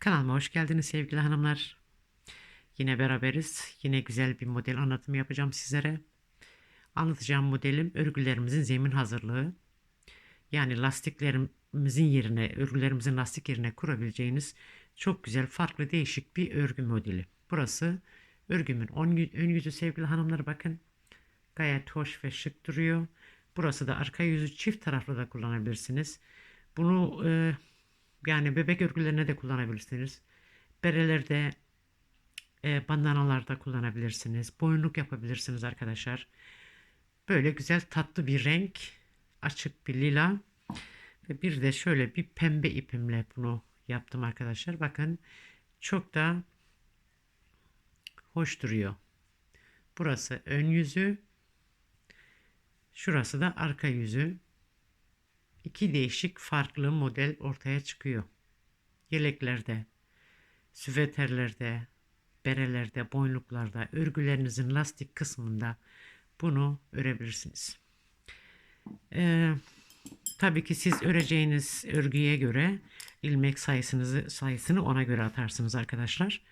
Kanalıma hoş geldiniz sevgili hanımlar. Yine beraberiz. Yine güzel bir model anlatımı yapacağım sizlere. Anlatacağım modelim örgülerimizin zemin hazırlığı. Yani lastiklerimizin yerine, örgülerimizin lastik yerine kurabileceğiniz çok güzel, farklı, değişik bir örgü modeli. Burası örgümün ön yü- ön yüzü sevgili hanımlar bakın. Gayet hoş ve şık duruyor. Burası da arka yüzü çift taraflı da kullanabilirsiniz. Bunu e, yani bebek örgülerine de kullanabilirsiniz. Berelerde, e, bandanalarda kullanabilirsiniz. Boynluk yapabilirsiniz arkadaşlar. Böyle güzel tatlı bir renk. Açık bir lila. Ve bir de şöyle bir pembe ipimle bunu yaptım arkadaşlar. Bakın çok da hoş duruyor. Burası ön yüzü. Şurası da arka yüzü. İki değişik farklı model ortaya çıkıyor. Yeleklerde, süveterlerde, berelerde, boynluklarda, örgülerinizin lastik kısmında bunu örebilirsiniz. Ee, tabii ki siz öreceğiniz örgüye göre ilmek sayısınızı sayısını ona göre atarsınız arkadaşlar.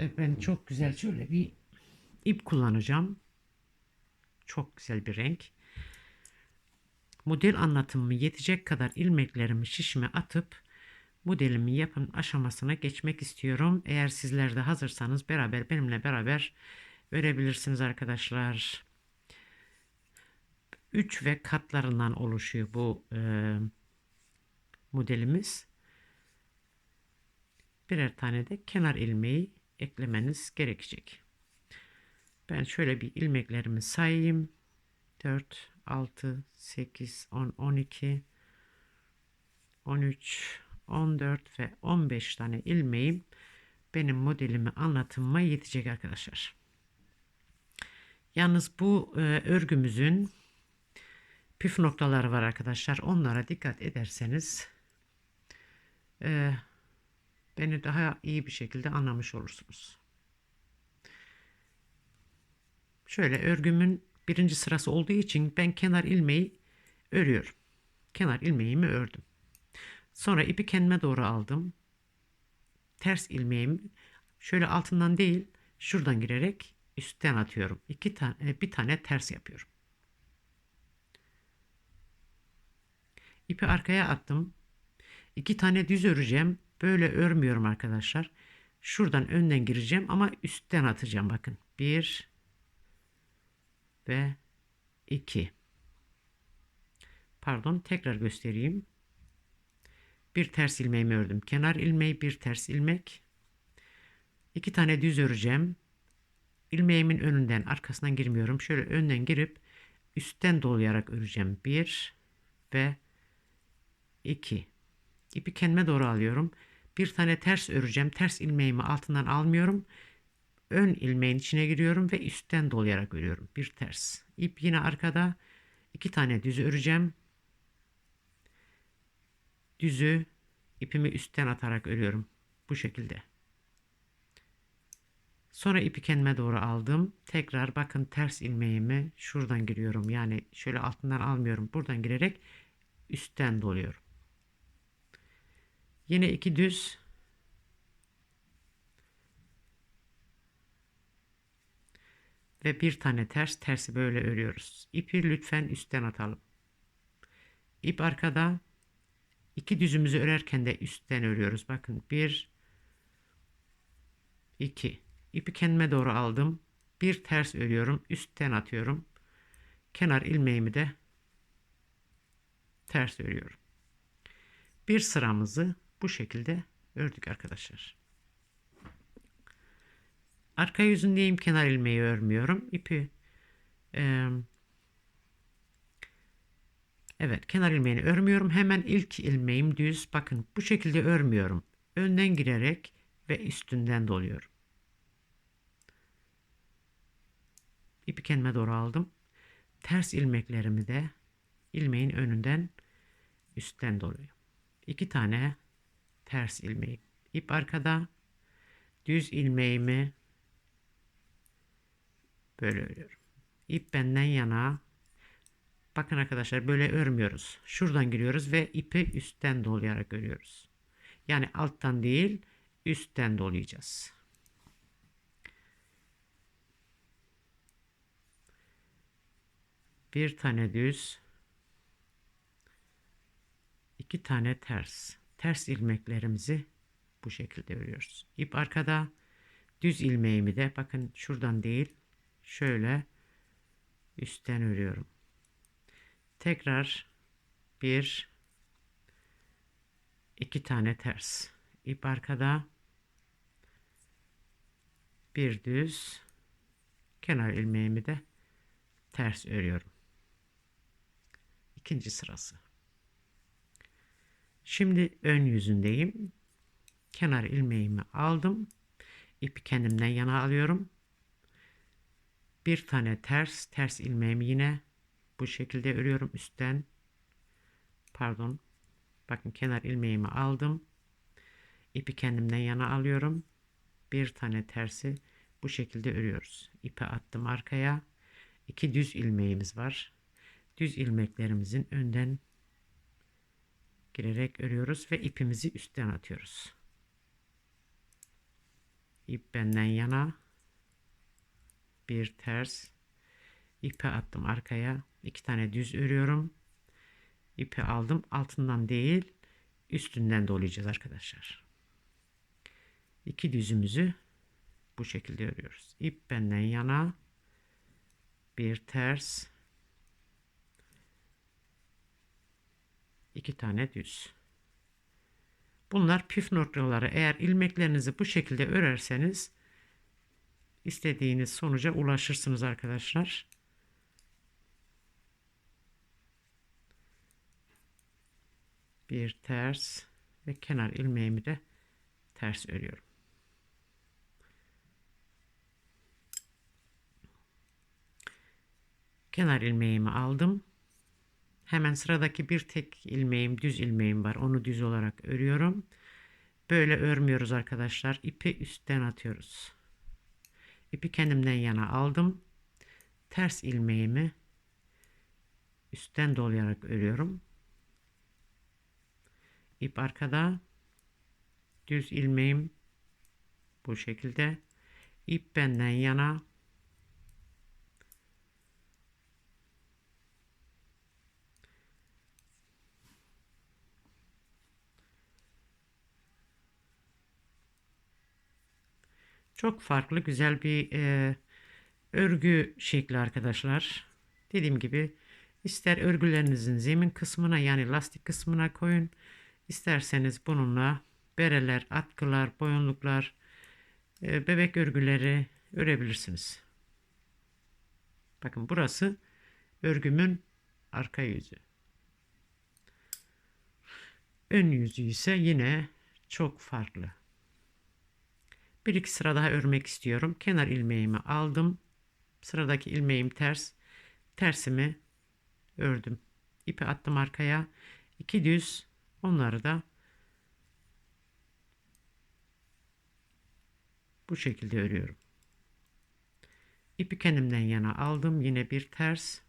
Ee, ben çok güzel şöyle bir ip kullanacağım. Çok güzel bir renk. Model anlatımımı yetecek kadar ilmeklerimi şişime atıp modelimi yapım aşamasına geçmek istiyorum. Eğer sizler de hazırsanız beraber benimle beraber örebilirsiniz arkadaşlar. 3 ve katlarından oluşuyor bu e, modelimiz. Birer tane de kenar ilmeği eklemeniz gerekecek. Ben şöyle bir ilmeklerimi sayayım. 4, 6, 8, 10, 12, 13, 14 ve 15 tane ilmeğim benim modelimi anlatımıma yetecek arkadaşlar. Yalnız bu e, örgümüzün püf noktaları var arkadaşlar. Onlara dikkat ederseniz e, beni daha iyi bir şekilde anlamış olursunuz. Şöyle örgümün birinci sırası olduğu için ben kenar ilmeği örüyorum. Kenar ilmeğimi ördüm. Sonra ipi kendime doğru aldım. Ters ilmeğimi şöyle altından değil şuradan girerek üstten atıyorum. İki tane bir tane ters yapıyorum. İpi arkaya attım. İki tane düz öreceğim. Böyle örmüyorum arkadaşlar. Şuradan önden gireceğim ama üstten atacağım bakın. Bir ve 2. Pardon tekrar göstereyim. Bir ters ilmeğimi ördüm. Kenar ilmeği bir ters ilmek. İki tane düz öreceğim. İlmeğimin önünden arkasından girmiyorum. Şöyle önden girip üstten dolayarak öreceğim. 1 ve 2. İpi kendime doğru alıyorum. Bir tane ters öreceğim. Ters ilmeğimi altından almıyorum ön ilmeğin içine giriyorum ve üstten dolayarak örüyorum. Bir ters. İp yine arkada. iki tane düzü öreceğim. Düzü ipimi üstten atarak örüyorum. Bu şekilde. Sonra ipi kendime doğru aldım. Tekrar bakın ters ilmeğimi şuradan giriyorum. Yani şöyle altından almıyorum. Buradan girerek üstten doluyorum. Yine iki düz ve bir tane ters tersi böyle örüyoruz. İpi lütfen üstten atalım. İp arkada iki düzümüzü örerken de üstten örüyoruz. Bakın bir iki ipi kendime doğru aldım. Bir ters örüyorum. Üstten atıyorum. Kenar ilmeğimi de ters örüyorum. Bir sıramızı bu şekilde ördük arkadaşlar. Arka yüzündeyim kenar ilmeği örmüyorum. İpi e, evet kenar ilmeğini örmüyorum. Hemen ilk ilmeğim düz. Bakın bu şekilde örmüyorum. Önden girerek ve üstünden doluyorum. İpi kendime doğru aldım. Ters ilmeklerimi de ilmeğin önünden üstten doluyorum. İki tane ters ilmeğim. İp arkada düz ilmeğimi Böyle örüyorum. İp benden yana. Bakın arkadaşlar böyle örmüyoruz. Şuradan giriyoruz ve ipi üstten dolayarak örüyoruz. Yani alttan değil üstten dolayacağız. Bir tane düz, iki tane ters. Ters ilmeklerimizi bu şekilde örüyoruz. İp arkada, düz ilmeğimi de bakın şuradan değil, şöyle üstten örüyorum. Tekrar bir, iki tane ters. İp arkada, bir düz, kenar ilmeğimi de ters örüyorum. İkinci sırası. Şimdi ön yüzündeyim. Kenar ilmeğimi aldım. İpi kendimden yana alıyorum. Bir tane ters, ters ilmeğimi yine bu şekilde örüyorum üstten. Pardon. Bakın kenar ilmeğimi aldım. İpi kendimden yana alıyorum. Bir tane tersi bu şekilde örüyoruz. İpi attım arkaya. İki düz ilmeğimiz var. Düz ilmeklerimizin önden girerek örüyoruz ve ipimizi üstten atıyoruz. İp benden yana bir ters ipi attım arkaya. İki tane düz örüyorum. İpi aldım. Altından değil üstünden dolayacağız arkadaşlar. İki düzümüzü bu şekilde örüyoruz. İp benden yana bir ters iki tane düz. Bunlar püf noktaları. Eğer ilmeklerinizi bu şekilde örerseniz istediğiniz sonuca ulaşırsınız arkadaşlar. Bir ters ve kenar ilmeğimi de ters örüyorum. Kenar ilmeğimi aldım. Hemen sıradaki bir tek ilmeğim, düz ilmeğim var. Onu düz olarak örüyorum. Böyle örmüyoruz arkadaşlar. İpi üstten atıyoruz. İpi kendimden yana aldım. Ters ilmeğimi üstten dolayarak örüyorum. İp arkada. Düz ilmeğim bu şekilde. İp benden yana. Çok farklı güzel bir e, örgü şekli arkadaşlar. Dediğim gibi ister örgülerinizin zemin kısmına yani lastik kısmına koyun. İsterseniz bununla bereler, atkılar, boyunluklar, e, bebek örgüleri örebilirsiniz. Bakın burası örgümün arka yüzü. Ön yüzü ise yine çok farklı. Bir iki sıra daha örmek istiyorum. Kenar ilmeğimi aldım. Sıradaki ilmeğim ters. Tersimi ördüm. İpi attım arkaya. İki düz. Onları da bu şekilde örüyorum. İpi kendimden yana aldım. Yine bir ters.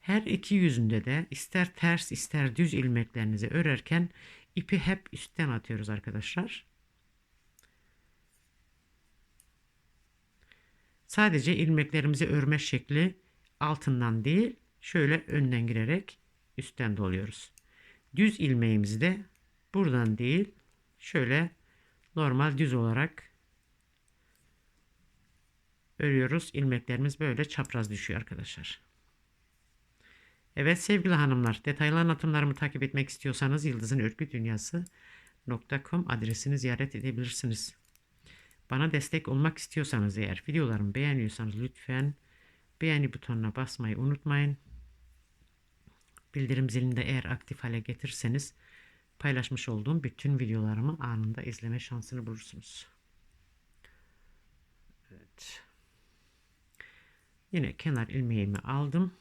Her iki yüzünde de ister ters ister düz ilmeklerinizi örerken ipi hep üstten atıyoruz arkadaşlar. Sadece ilmeklerimizi örme şekli altından değil şöyle önden girerek üstten doluyoruz. Düz ilmeğimizi de buradan değil şöyle normal düz olarak örüyoruz. İlmeklerimiz böyle çapraz düşüyor arkadaşlar. Evet sevgili hanımlar detaylı anlatımlarımı takip etmek istiyorsanız Yıldız'ın Örgü Dünyası.com adresini ziyaret edebilirsiniz. Bana destek olmak istiyorsanız eğer videolarımı beğeniyorsanız lütfen beğeni butonuna basmayı unutmayın. Bildirim zilini de eğer aktif hale getirirseniz paylaşmış olduğum bütün videolarımı anında izleme şansını bulursunuz. Evet. Yine kenar ilmeğimi aldım.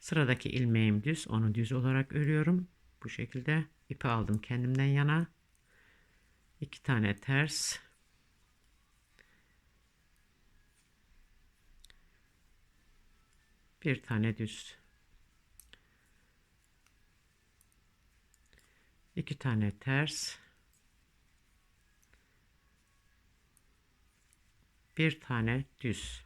Sıradaki ilmeğim düz. Onu düz olarak örüyorum. Bu şekilde ipi aldım kendimden yana iki tane ters. Bir tane düz. İki tane ters. Bir tane düz.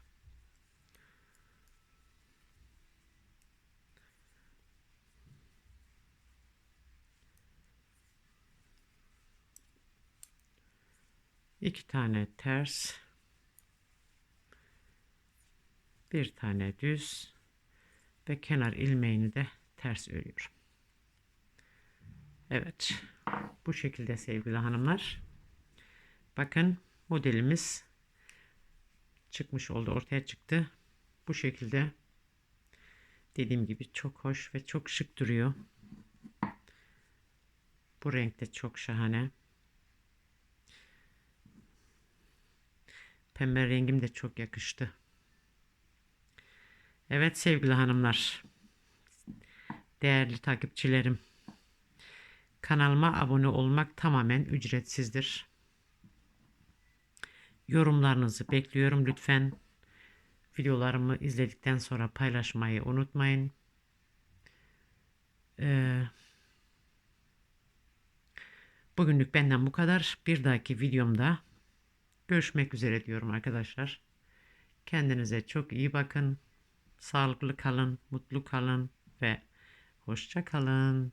İki tane ters bir tane düz ve kenar ilmeğini de ters örüyorum. Evet. Bu şekilde sevgili hanımlar. Bakın modelimiz çıkmış oldu. Ortaya çıktı. Bu şekilde dediğim gibi çok hoş ve çok şık duruyor. Bu renk de çok şahane. Pembe rengim de çok yakıştı. Evet sevgili hanımlar. Değerli takipçilerim. Kanalıma abone olmak tamamen ücretsizdir. Yorumlarınızı bekliyorum lütfen. Videolarımı izledikten sonra paylaşmayı unutmayın. Ee, bugünlük benden bu kadar. Bir dahaki videomda görüşmek üzere diyorum arkadaşlar. Kendinize çok iyi bakın. Sağlıklı kalın, mutlu kalın ve hoşça kalın.